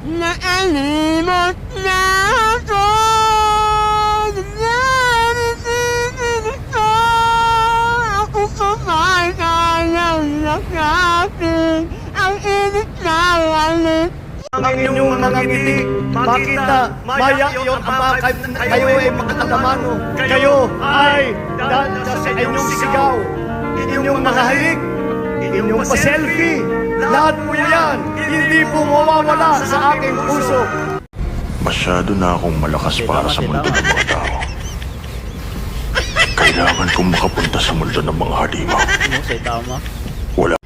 Naalimot na ako Nanininig ko Ako pa kayang nakapin Ang init na walit ang inyong mga ngiti, makita, mayak yun ang kayo ay magkatamano. Kayo ay dahil sa inyong sigaw, inyong mga halik, inyong pa-selfie. Lahat po yan, hindi po mawawala sa aking puso. Masyado na akong malakas para sa mundo ng mga tao. Kailangan kong makapunta sa mundo ng mga halimaw. Wala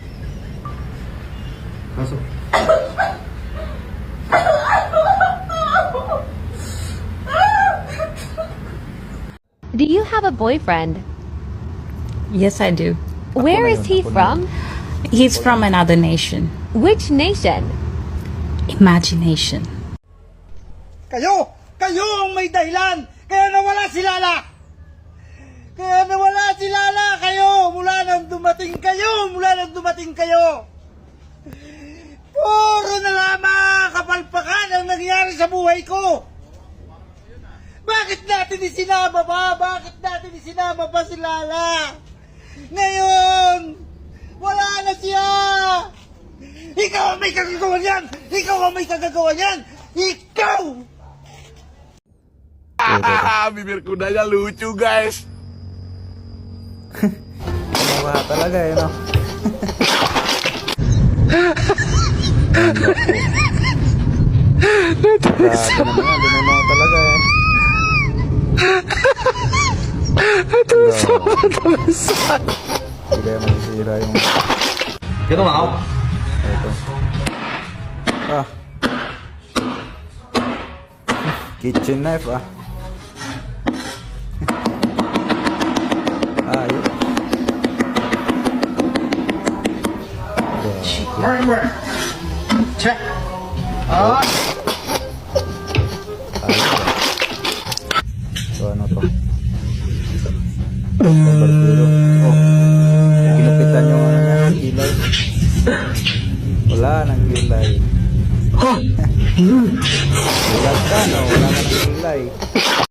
Do you have a boyfriend? Yes, I do. Where is he from? He's from another nation. Which nation? Imagination. Kayo! Kayo ang may dahilan! Kaya nawala si Lala! Kaya nawala si Lala! Kayo! Mula nang dumating kayo! Mula nang dumating kayo! Puro na lamang kapalpakan ang nangyari sa buhay ko! Bakit natin isinama ba? Bakit natin isinama pa si Lala? Ngayon! Wala na siya! Ikaw ang may kagagawa niyan! Ikaw ang may kagagawa niyan! Ikaw! Bibir kudanya lucu guys. Wala talaga eh, no? Grabe naman dinunong talaga eh. Hindi kaya masisira yung... Dito mga Ito. Ah. Kitchen knife ah. ah, yun. So ano to? Wala kilay. Ha? Bulag ka no? Wala nang kilay.